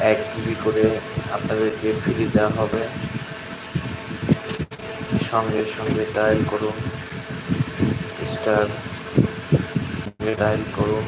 এক জিবি করে আপনাদেরকে ফ্রি দেওয়া হবে। সঙ্গে সঙ্গে ডায়াল করুন। স্টার ডায়াল করুন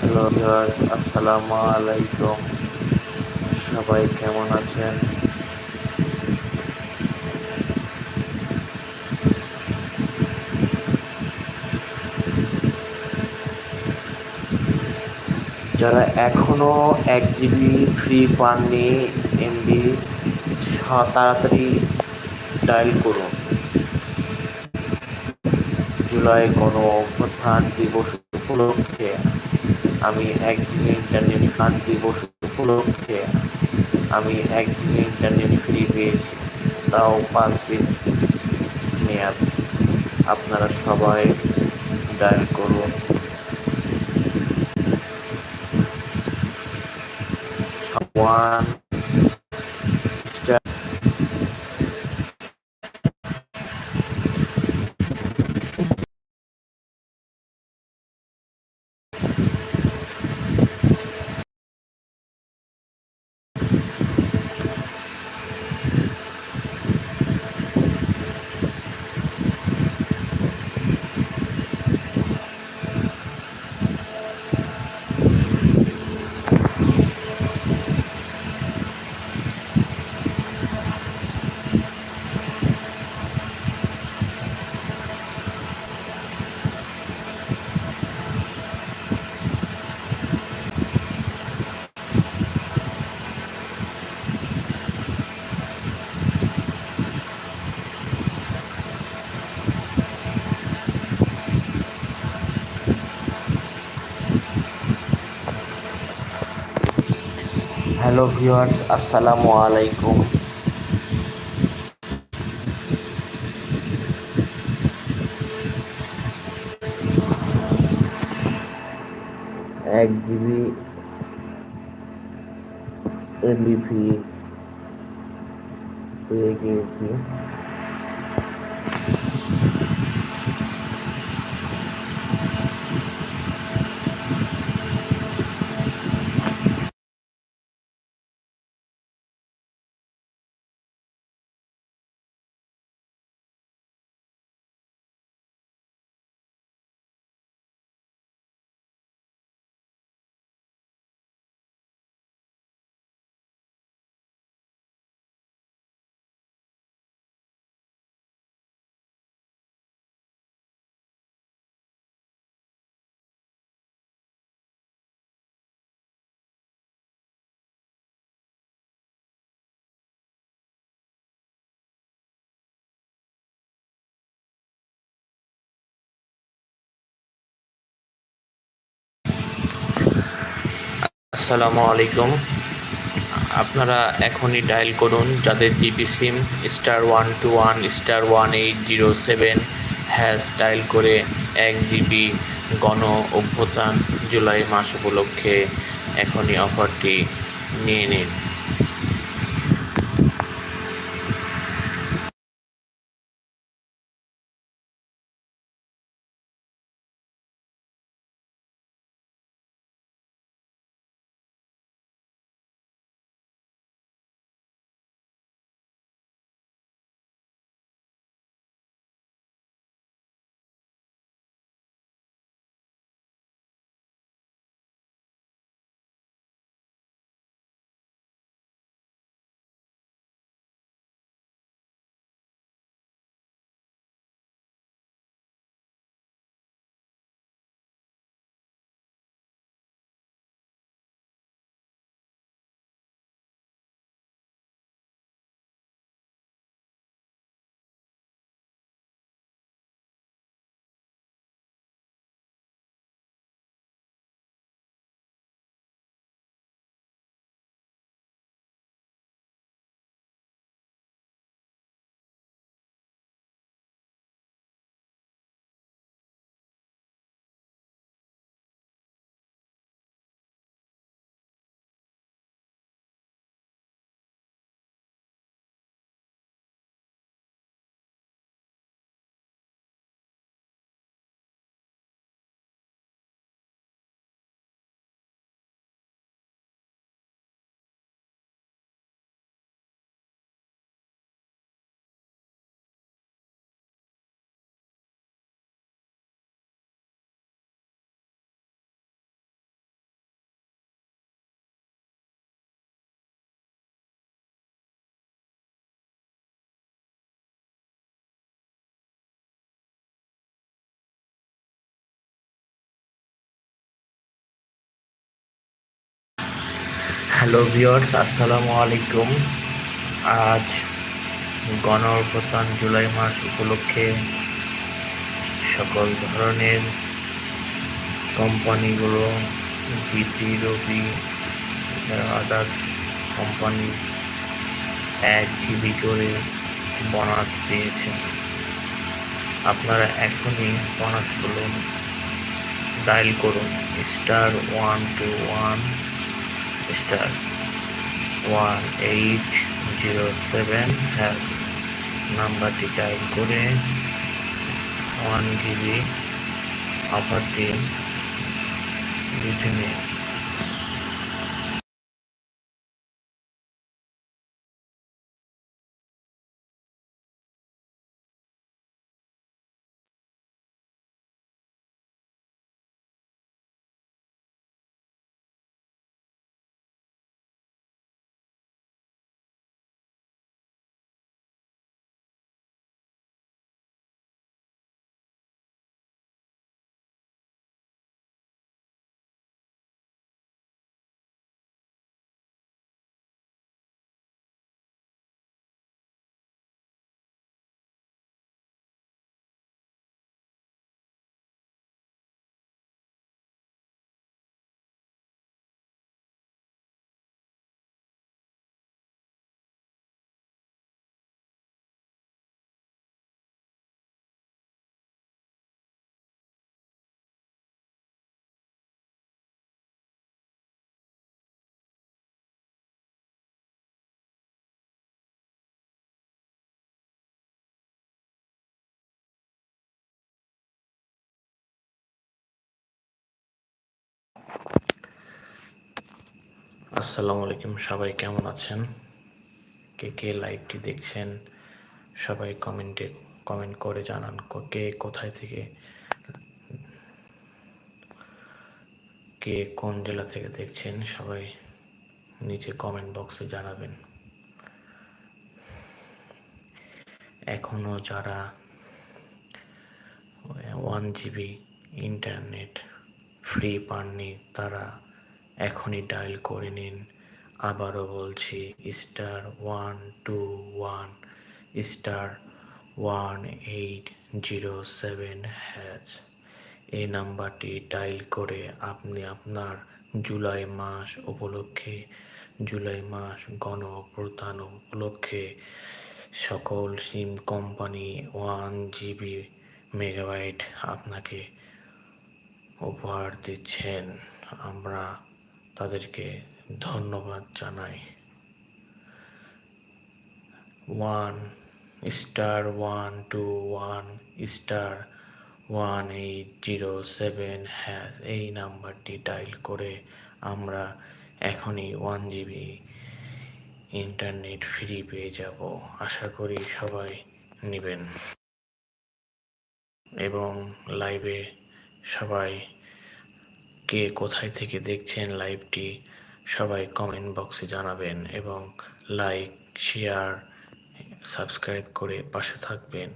হ্যালো ভিউয়ার্স আসসালামু আলাইকুম। সবাই কেমন আছেন? যারা এখনও এক জিবি ফ্রি পাননি, এমবি তাড়াতাড়ি ডায়াল করুন। জুলাই গণ অভ্যুত্থান দিবস উপলক্ষে আমি এক জিবি ইন্টারনেট ফান দিবস উপলক্ষে আমি এক জিবি ইন্টারনেট ফ্রি পেয়েছি। তাও পাঁচ দিন মেয়াদ। আপনারা সবাই ডায়াল করুন। ওয়ান হ্যালো ভিউয়ার্স আসসালামু আলাইকুম। এক জিবি এমবিপি পেয়ে গিয়েছি। আসসালামু আলাইকুম। আপনারা এখনই ডায়াল করুন যাদের GP SIM star one two one, star one eight zero seven hash dial করে এক জিবি গণ অভ্যুত্থান জুলাই মাস উপলক্ষে এখনই অফারটি নিয়ে নিন। হ্যালো ভিওর্স আসসালামু আলাইকুম। আজ গণ অভ্যুত্থান জুলাই মাস উপলক্ষে সকল ধরনের কোম্পানিগুলো, জিপি, রবি আদার্স কোম্পানি এক জিবি করে বোনাস দিয়েছে আপনারা এখনই বোনাসগুলো ডায়াল করুন star one two one zero seven hash নাম্বারটি ডায়াল করে ওয়ান জিবি অফারটি বুঝে নিন। আসসালামু আলাইকুম, সবাই কেমন আছেন? কে কে লাইভটি দেখছেন? সবাই কমেন্টে কমেন্ট করে জানান কে কোথায় থেকে, কে কোন জেলা থেকে দেখছেন, সবাই নিচে কমেন্ট বক্সে জানাবেন। এখনও যারা ওয়ান জিবি ইন্টারনেট ফ্রি পাননি, তারা এখনই ডায়াল করে নিন। আবারও বলছি star one two one star one eight zero seven hash এই নাম্বারটি ডায়াল করে আপনি আপনার জুলাই মাস উপলক্ষে, জুলাই মাস গণ অভ্যুত্থান উপলক্ষে সকল SIM company one GB megabyte আপনাকে উপহার দিচ্ছেন। আমরা তাদেরকে ধন্যবাদ জানাই। One star one two one star one eight zero seven hash এই নাম্বারটি ডায়াল করে আমরা এখনই ওয়ান জিবি ইন্টারনেট ফ্রি পেয়ে যাব। আশা করি সবাই নেবেন। এবং লাইভে সবাই কে কোথায় থেকে দেখছেন লাইভটি, সবাই কমেন্ট বক্সে জানাবেন এবং লাইক শেয়ার সাবস্ক্রাইব করে পাশে থাকবেন।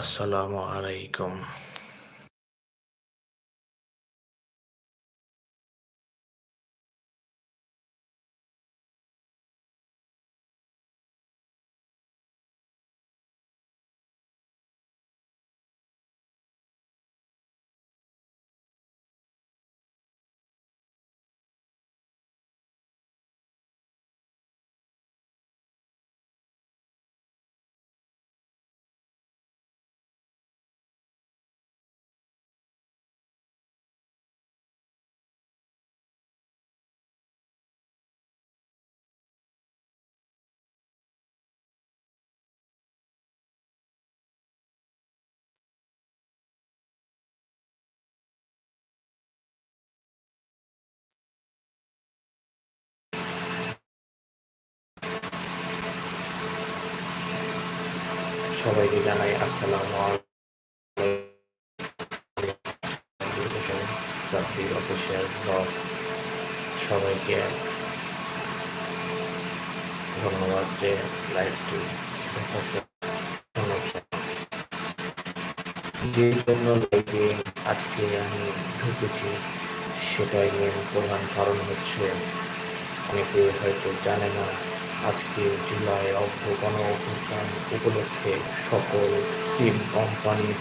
আসসালামু আলাইকুম। সবাইকে জানাই আসসালামু আলাইকুম। ব্লগ সবাইকে ধন্যবাদ যে লাইভটি যে জন্য লাইভে আজকে আমি ঢুকেছি, সেটাই প্রধান কারণ হচ্ছে, অনেকে হয়তো জানে না আজকে জুলাই অভ্যগণ অভ্যুত্থান উপলক্ষে সকল সিম কোম্পানির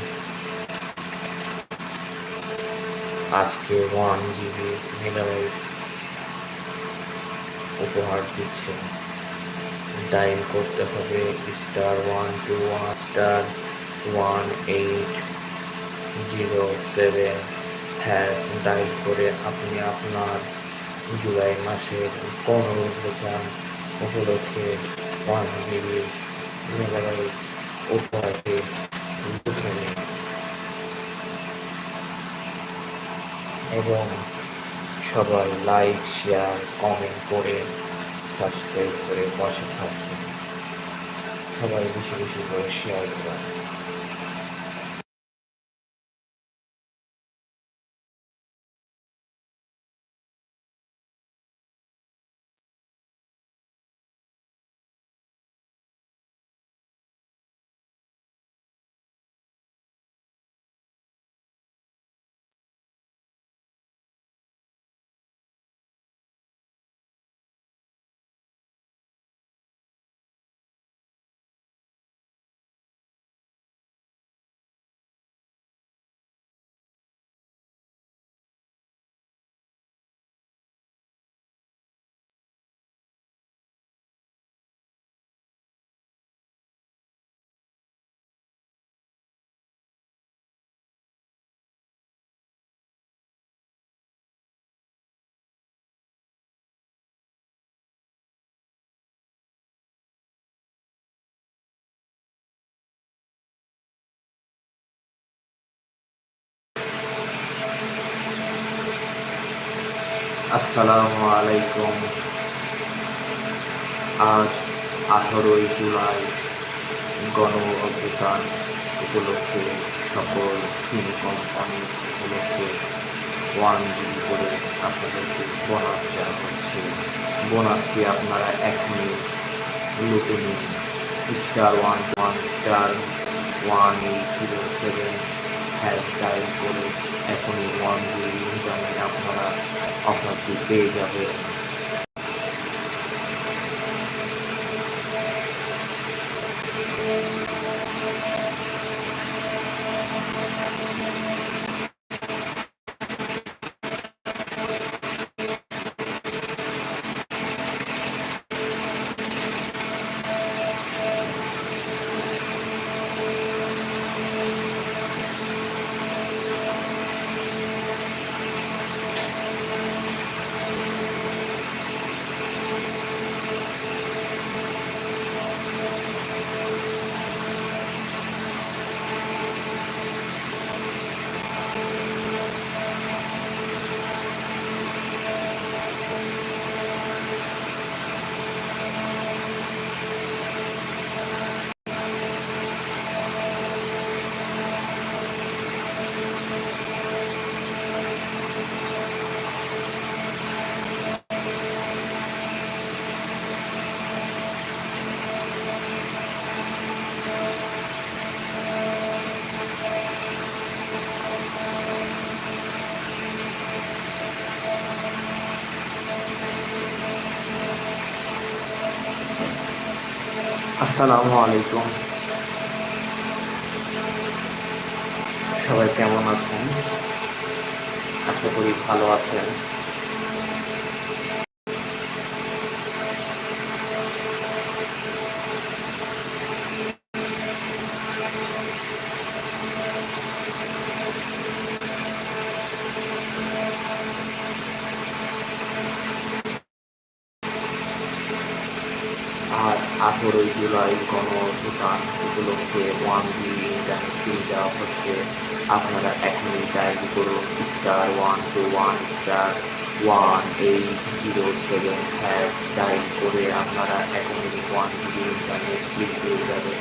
আজকে ওয়ান জিবি মেগাবাইট উপহার দিচ্ছে ডাইল করতে হবে star one two one, star one eight zero seven. Hash dial করে আপনি আপনার জুলাই মাসের গণঅভ্যুত্থান উপলক্ষে ওয়ান জিবি এবং সবাই লাইক শেয়ার কমেন্ট করে সাবস্ক্রাইব করে পাশে থাকবেন। সবাই বেশি বেশি করে শেয়ার করেন আসসালামু আলাইকুম। আজ আঠারোই জুলাই গণ অভ্যুত্থান উপলক্ষে সকল সিম কোম্পানি উপলক্ষে ওয়ান জিবি করে আপনাদেরকে বোনাস দেওয়া হচ্ছে। বোনাসটি আপনারা এখনই লুটে নিন। Star one one star one eight zero seven hash dial করে এখনই ওয়ান জিবি ইন্টারনেট আপনারা আপনার পেয়ে যাবে আসসালামু আলাইকুম। সবাই কেমন আছেন? আশা করি ভালো আছেন আজ আঠেরোই জুলাই গণ অভ্যুত্থান উপলক্ষে ওয়ান জি ইন্টারনেট ফ্রি দেওয়া হচ্ছে আপনারা ডায়াল করুন star one two one star one eight zero seven hash dial করে আপনারা এখনই ওয়ান জিবি ইন্টারনেট ফ্রি পেয়ে যাবেন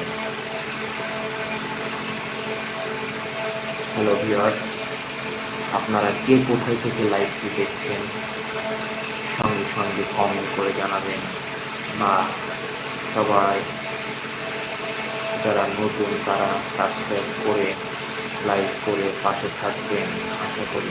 হ্যালো ভিউয়ার্স আপনারা কে কোথায় থেকে লাইভটি দেখছেন, সঙ্গে সঙ্গে কমেন্ট করে জানাবেন। বা সবাই যারা নতুন তারা সাবস্ক্রাইব করে লাইক করে পাশে থাকবেন আশা করি।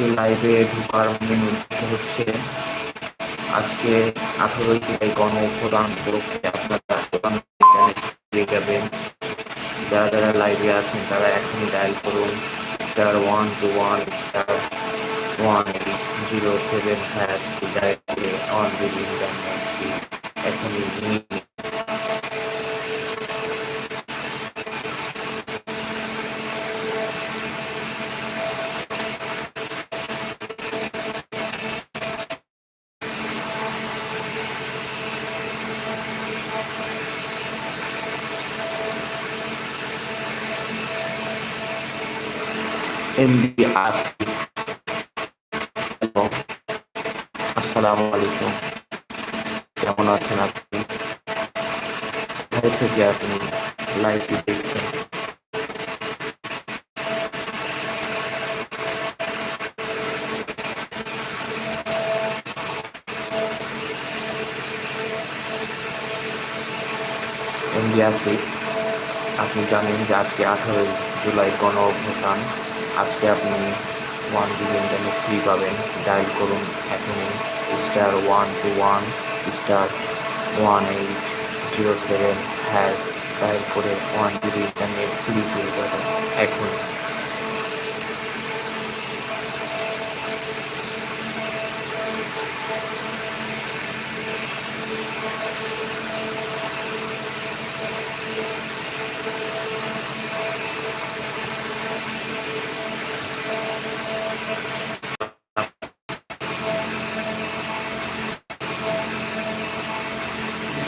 আজকে লাইভে ঢোকার মেন উদ্দেশ্য হচ্ছে আজকে আঠারোই জুলাই গণ প্রদান উপলক্ষে আপনারা পেয়ে যাবেন। যারা যারা লাইভে আছেন, তারা এখনই ডায়াল করুন। Star one two one star one eight zero seven hash dial করে অন এখনই হ্যালো আসসালামু আলাইকুম কেমন আছেন আপনি? কোথায় থেকে আপনি লাইভটি দেখছেন? এমবি আসি আপনি জানেন যে আজকে আঠারোই জুলাই গণ অভ্যুত্থান আজকে আপনি ওয়ান জিবি ইন্টারনেট ফ্রি পাবেন। ডায়াল করুন এখনই। Star one two one star one eight zero seven hash dial করে ওয়ান জিবি ইন্টারনেট ফ্রি পেয়ে যাবেন। এখন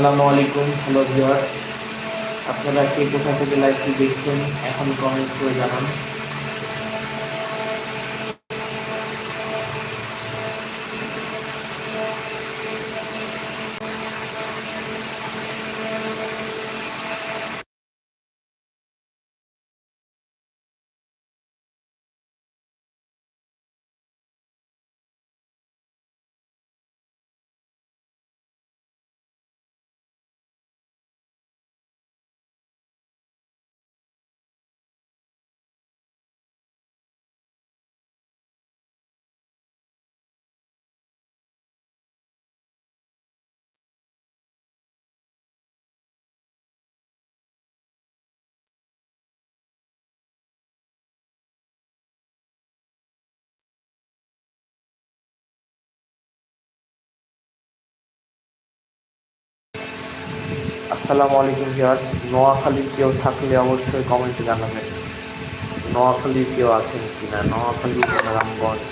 আসসালামু আলাইকুম হ্যালো ভিউয়ার্স। আপনারা কে কোথা থেকে লাইভটি দেখছেন এখন কমেন্ট করে জানান। আসসালামু আলাইকুম ভিউয়ার্স। নোয়াখালীর কেউ থাকলে অবশ্যই কমেন্টে জানাবেন। নোয়াখালীর কেউ আছেন কিনা? Noakhali Ramganj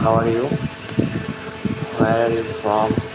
How are you? Where are you from?